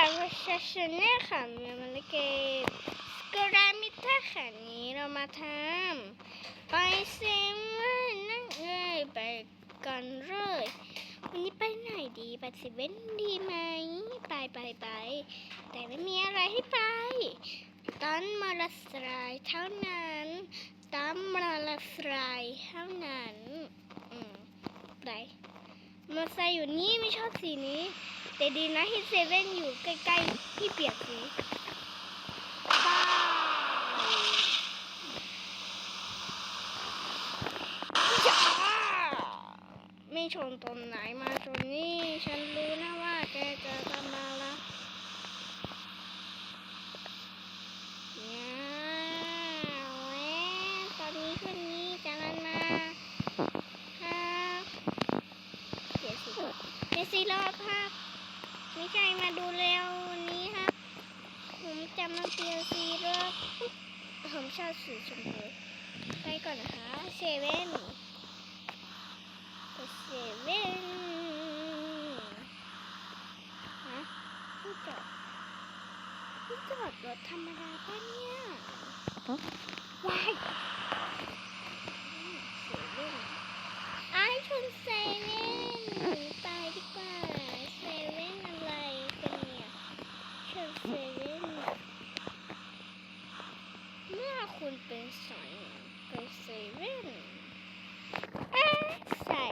ค่ะว่าชาชาแนลค่ะเมีมาเลเกตสกรามิท่าค่ะนี้เรามาทำไปเซเว่นนั่งเอ้ยไปกันเลยวันนี้ไปไหนดีไปเซเว่นดีไหมไปไปไปแต่ไม่มีอะไรให้ไปตอนมอลสไลด์เท่านั้นตอนมอลสไลด์เท่านั้นอืมไปมอเตอร์ไซค์อยู่นี่ไม่ชอบสีนี้ แต่ดีนะที่เซเว่นอยู่ใกล้ๆที่เปียกสีจ้าไม่ชนตรงไหนมาชนนี่ ฉันรู้นะว่าแกจะทำมาละเนี่ยแหวตอนนี้คืนนี้นมาครับเดี๋ยวสิเดี๋ยวสิรอครับ ไม่ใช่มาดูเร็ววันนี้ครับ ผมจะมาเปียซีรอบผมชอบ สีชมพูไปก่อนนะคะเซเว่นเซเว่นฮะไม่จอดไม่จอดรถธรรมดาป่ะเนี่ยเซเว่นไอ้ชนเซเว่นหนีไปดีกว่าเซเว่นอะไรกันเนี่ยชนเซเว่นเมื่อคุณเป็นสายเป็นเซเว่นเอ๊ะใส่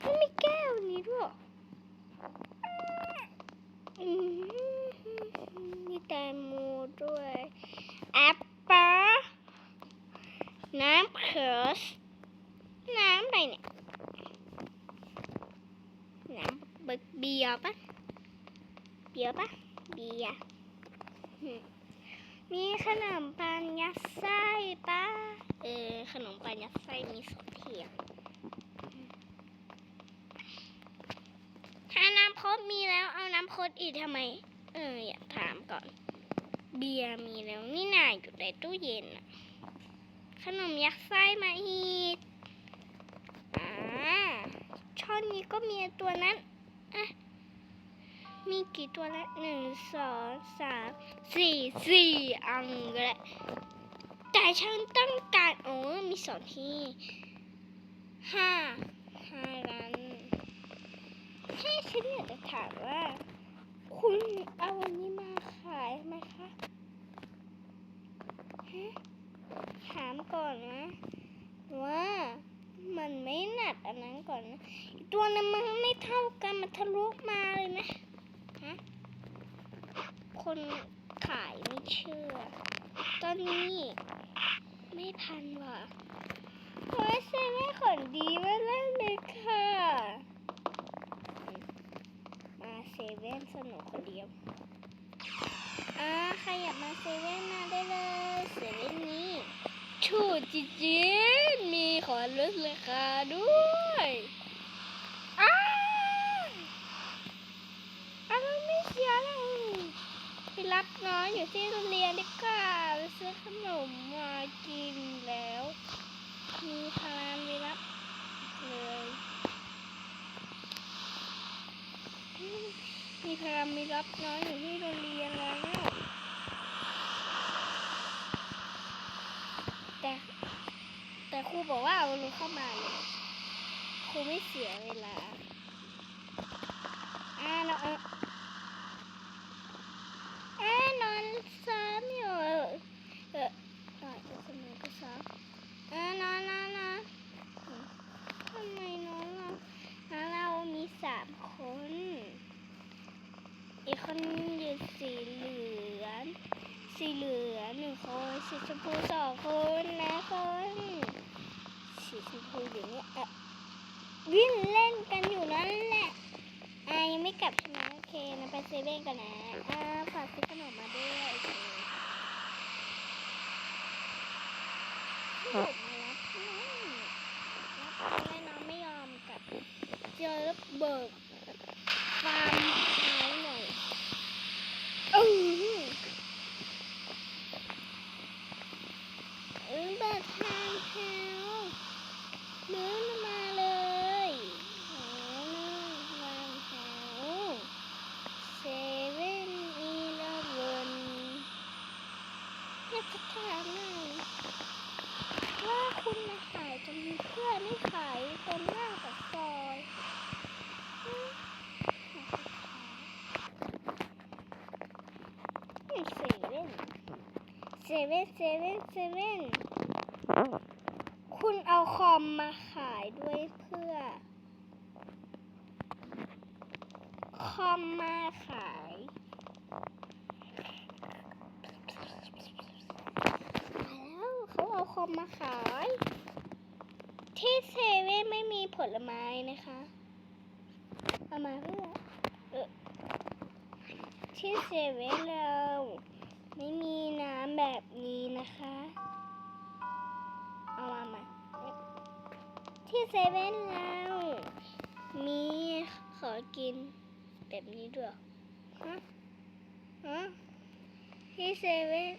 ไม่มีแก้วนี้ด้วยอืมมีแตงโมด้วยแอปเปิ้ล น้ำเคิร์สน้ำอะไรเนี่ย น้ำเบิกเบียปะเบียปะเบียมีขนมปังยัดไส้ปะเออขนมปังยัดไส้มีสองเทียงถ้าน้ำพดมีแล้วเอาน้ำพดอีกทำไม เอออยากถามก่อน เบียร์มีแล้วนี่น่าอยู่ในตู้เย็นอะขนมยัดไส้มาอีกอ่าช่อนนี้ก็มีตัวนั้น อะมีกี่ตัวล้วหนึ่งสองสามสี่สี่อันเลยแต่ฉันต้องการโอ้มีสองที่ห้าห้ารันให้ฉันอยากจะถามว่า คุณเอาวันนี้มาขายไหมคะฮะถามก่อนนะว่า มันไม่หนักอันนั้นก่อนนะตัวนั้นมันไม่เท่ากันมันทะลุมาเลยนะฮะคนขายไม่เชื่อ ตอนนี้ ไม่พันว่ะโอ้ยเซเว่นขนดีมากเลยค่ะมมาเซเว่นสนุกคนเดียวอ่าใครอยากมาเซเว่นมาได้เลยเซเว่น นี้ถูจริงๆมีขอลดราคาด้วยอ้าอ้าวไม่เสียเลยไปรับน้องอยู่ที่โรงเรียนดีกว่าไปซื้อขนมมากินแล้ว มีพลานไปรับเลยมมีพลานไปรับน้องอยู่ที่โรงเรียนแล้ว แต่ แต่ครูบอกว่าเอาลงเข้ามาเลยครูไม่เสียเวลาอ่าเราเอาอ่านอนซ้ำอยู่เออเออตายก็สมัยก็ซ้ำอ่านอนนอนนอนทำไมนอนเราเรามีสามคนอีกคนยู่สีเหลืองสีเหลืองหนึ่งคนสีชมพูสองคนนะคน สีชมพูอยู่เนี่ยเออวิ่งเล่นกันอยู่นั่นแหละอายังไม่กลับใช่ไหมโอเคนะไปเซเว่นกันนะอ่าฝากซื้อขนมมาด้วยโอเคสรุปมารับน้องรับแม่น้องไม่ยอมกลับเจอแล้วเบิกฟาร์มหายหน่อยอือเบิกทางค่ะ ลื้นมาเลยวันเสาร์เซเว่นอีเลฟเว่นกจะถามหน่อยว่าคุณมาขายจะมีเพื่อนไม่ขายตรงหน้าปากซอยเซเว่นเซเว่นเซเว่นเซเว่น คอมมาขายด้วยเพื่อ คอมมาขาย แล้วเขาเอาคอมมาขาย ที่เซเว่นไม่มีผลไม้นะคะเอามาเพื่อเออที่เซเว่นเราไม่มีน้ำแบบนี้นะคะ ที่เซเว่นเรามีขอกินแบบนี้ด้วยฮะฮะที่เซเว่น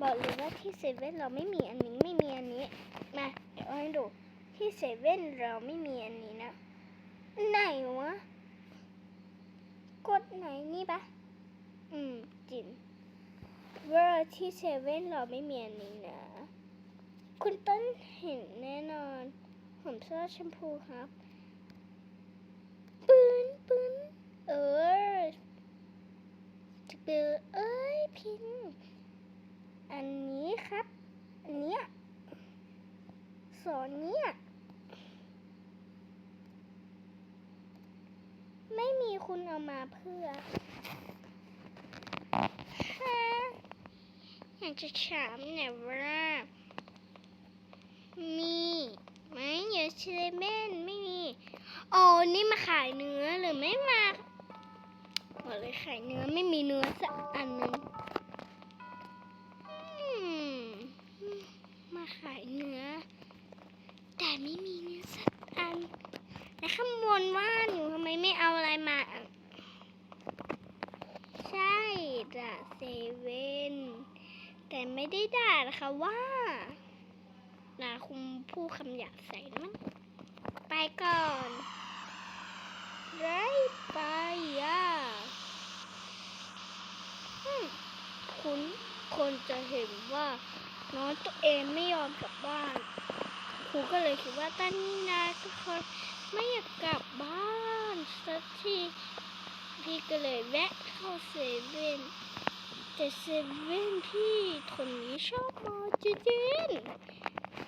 บอกเลยว่าที่เซเว่นเราไม่มีอันนี้ไม่มีอันนี้ มาเดี๋ยวเอาให้ดูที่เซเว่นเราไม่มีอันนี้นะ ไหนวะ กดไหนนี่ปะอืมจริงว่าที่เซเว่นเราไม่มีอันนี้นะ คุณต้นเห็นแน่นอน ผมเสื้อชมพูครับ ปืนปืนเออจะเบอเอ้ยพิน อันนี้ครับ อันเนี้ยสอนเนี้ยไม่มีคุณเอามาเพื่อฮะอยากจะถามเนี่ยว่า มีไหมเยอะเชลเมนไม่มีโอ๋อนี่มาขายเนื้อหรือไม่มาบอกเลยขายเนื้อไม่มีเนื้อสักอันหนึ่งมาขายเนื้อ แต่ไม่มีเนื้อสักอัน แล้วข้างบนว่าหนูทำไมไม่เอาอะไรมา ใช่ด่าเซเว่นแต่ไม่ได้ด่านะคะว่า ด่าคุณผู้คำหยาบใส่นะมั้งไปก่อนไรไปอะคุณคนจะเห็นว่าน้องตัวเองไม่ยอมกลับบ้านครูก็เลยคิดว่าตั้นนี่นาทุกคนไม่อยากกลับบ้านสักทีพี่ก็เลยแวะเข้าเซเว่นแต่เซเว่นพี่คนนี้ชอบมาจริงๆ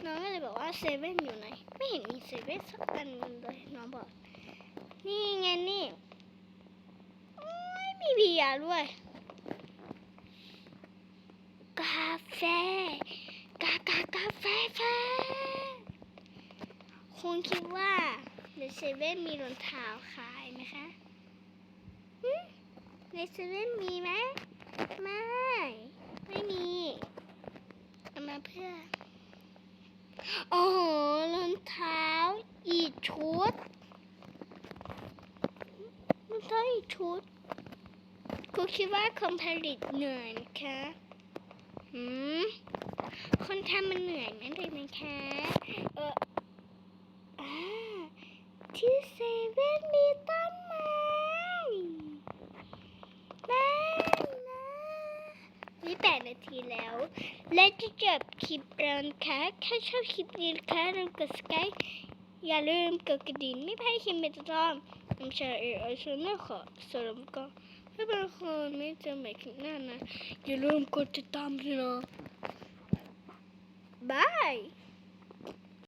น้องก็เลยบอกว่าเซเว่นอยู่ไหน ไม่เห็นมีเซเว่นสักอันเลยน้องบอก นี่ไงนี่ไม่มีเบียร์ด้วย กาแฟ กากากาแฟแฟคุณคิดว่าในเซเว่นมีรองเท้าขายไหมคะในเซเว่นมีไหม ไม่มีเอามาเพื่อ โอ้โหรองเท้าอีกชุดรองเท้าอีกชุดคุณคิด ว่าคนผลิตเหนื่อยไหมคะหืมคนทำมันเหนื่อยไหมเลยไหมคะ เอออ่าที่เซเว่นมีต้นไม้บ้านนะนี่แปดนาทีแล้ว และจะจบคลิปแล้วนะคะถ้าชอบคลิปนี้นะคะอย่าลืมกดสกายอย่าลืมกดกระดิ่งไม่ให้คลิปเป็นตัวตอนผมเชอร์เออชแนลขอสำหรับก็ ให้เป็นคนไม่เจอใหม่คลิปหน้านะ อย่าลืมกดติดตามด้วยนะบาย